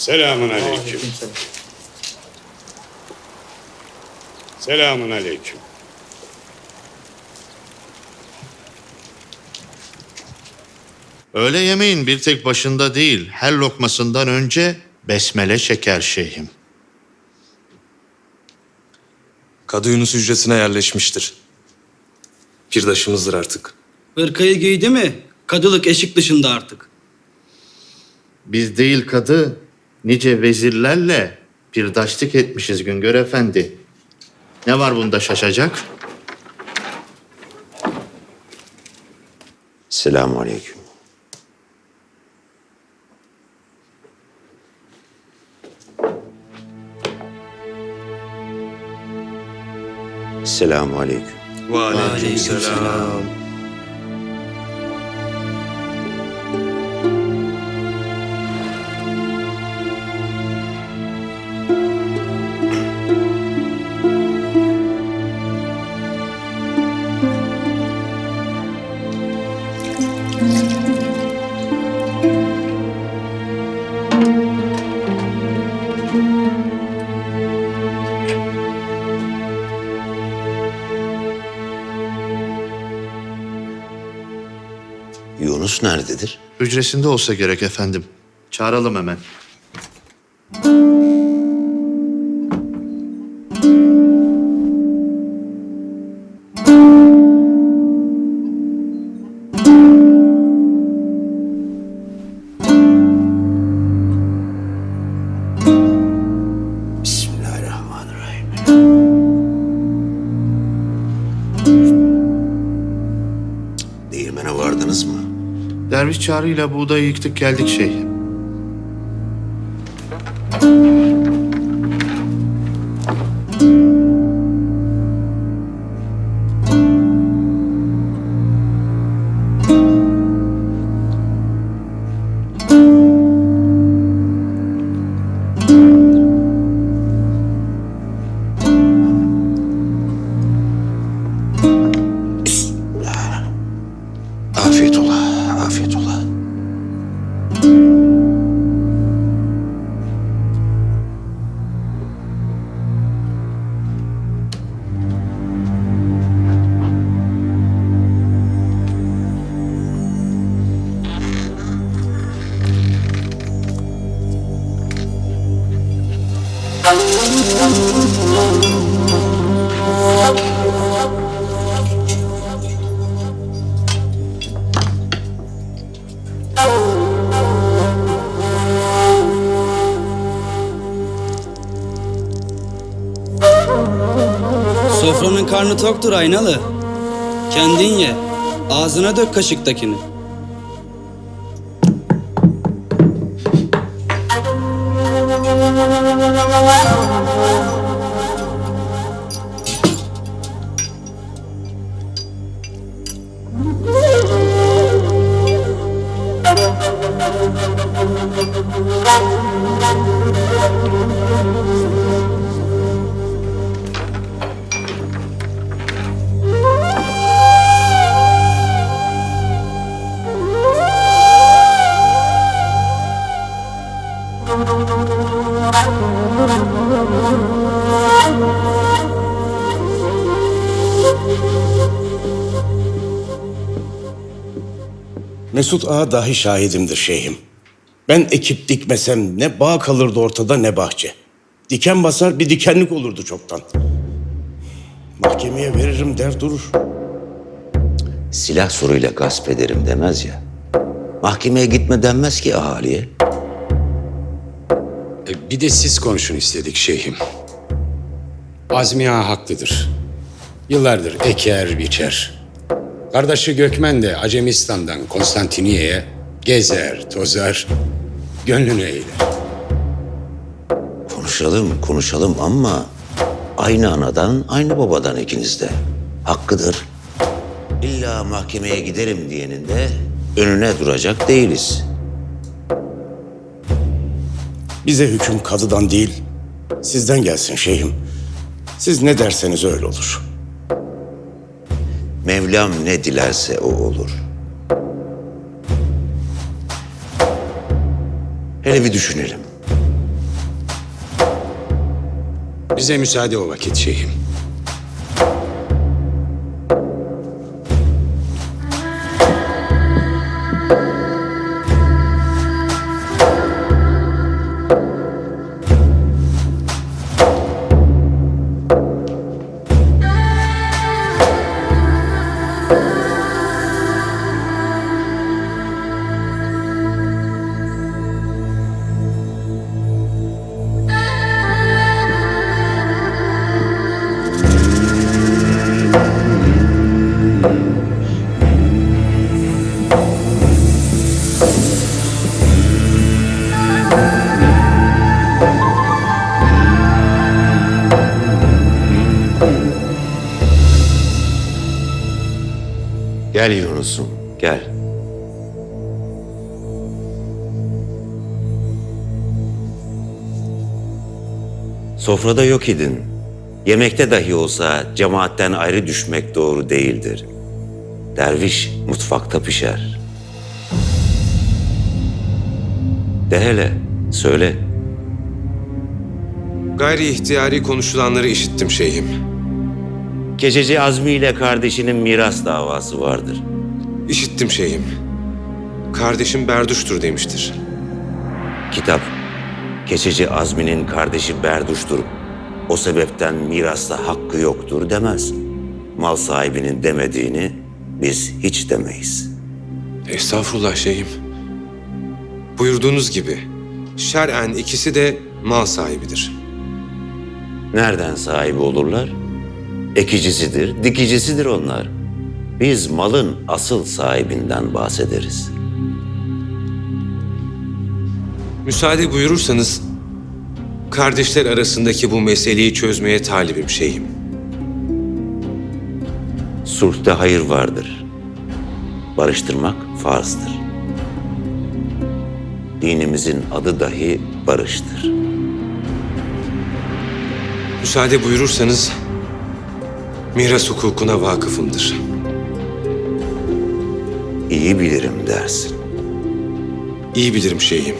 Selamun aleyküm. Selamun aleyküm. Öğle yemeğin bir tek başında değil, her lokmasından önce besmele çeker şeyhim. Kadı Yunus hücresine yerleşmiştir. Pirdaşımızdır artık. Hırkayı giydi mi? Kadılık eşik dışında artık. Biz değil kadı, nice vezirlerle pirdaşlık etmişiz Güngör Efendi. Ne var bunda şaşacak? Selamun aleyküm. Selamun aleyküm. Ve aleykümselam. Yunus nerededir? Hücresinde olsa gerek efendim. Çağıralım hemen. Bismillahirrahmanirrahim. Değirmene vardınız mı? Derviş çağrıyla buğdayı yıktık geldik şeyhim. Afiyet ola, Sofranın karnı toktur aynalı. Kendin ye. Ağzına dök kaşıktakini. Mesut Ağa dahi şahidimdir şeyhim. Ben ekip dikmesem ne bağ kalırdı ortada ne bahçe. Diken basar bir dikenlik olurdu çoktan. Mahkemeye veririm der durur. Silah soruyla gasp ederim demez ya. Mahkemeye gitme denmez ki ahaliye. E, bir de siz konuşun istedik şeyhim. Azmi Ağa haklıdır. Yıllardır eker biçer. Kardeşi Gökmen de Acemistan'dan Konstantiniye'ye gezer, tozar, gönlünü eğler. Konuşalım, konuşalım ama aynı anadan, aynı babadan ikiniz de. Hakkıdır. İlla mahkemeye giderim diyenin de önüne duracak değiliz. Bize hüküm kadıdan değil, sizden gelsin şeyhim. Siz ne derseniz öyle olur. Mevlam ne dilerse o olur. Hele bir düşünelim. Bize müsaade o vakit şeyhim. Yunus'um, gel. Sofrada yok idin. Yemekte dahi olsa cemaatten ayrı düşmek doğru değildir. Derviş mutfakta pişer. De hele, söyle. Gayri ihtiyari konuşulanları işittim şeyhim. Keçeci Azmi ile kardeşinin miras davası vardır. İşittim şeyhim. Kardeşim berduştur demiştir. Kitap, keçeci Azmi'nin kardeşi Berduş'tur. O sebepten mirasta hakkı yoktur demez. Mal sahibinin demediğini biz hiç demeyiz. Estağfurullah şeyhim. Buyurduğunuz gibi şer'en ikisi de mal sahibidir. Nereden sahibi olurlar? Ekicisidir, dikicisidir onlar. Biz malın asıl sahibinden bahsederiz. Müsaade buyurursanız kardeşler arasındaki bu meseleyi çözmeye talibim şeyhim. Sulhte hayır vardır. Barıştırmak farzdır. Dinimizin adı dahi barıştır. Müsaade buyurursanız miras hukukuna vakıfımdır. İyi bilirim dersin. İyi bilirim şeyhim.